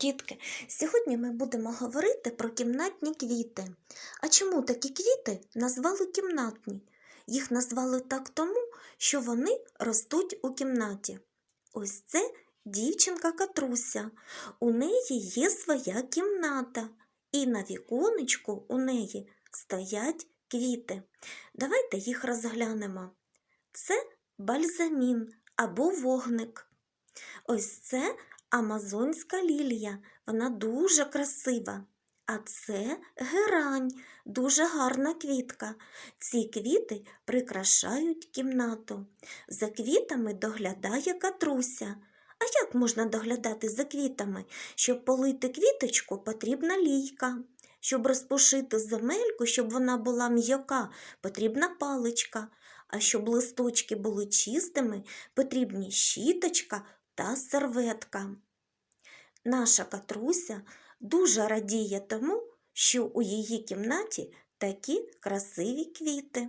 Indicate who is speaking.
Speaker 1: Дітки, сьогодні ми будемо говорити про кімнатні квіти. А чому такі квіти назвали кімнатні? Їх назвали так тому, що вони ростуть у кімнаті. Ось це дівчинка Катруся. У неї є своя кімната, і на віконечку у неї стоять квіти. Давайте їх розглянемо. Це бальзамін або вогник. Ось це Амазонська лілія, вона дуже красива. А це герань, дуже гарна квітка. Ці квіти прикрашають кімнату. За квітами доглядає катруся. А як можна доглядати за квітами? Щоб полити квіточку, потрібна лійка. Щоб розпушити земельку, щоб вона була м'яка, потрібна паличка. А щоб листочки були чистими, потрібні щіточка та серветка. Наша катруся дуже радіє тому, що у її кімнаті такі красиві квіти.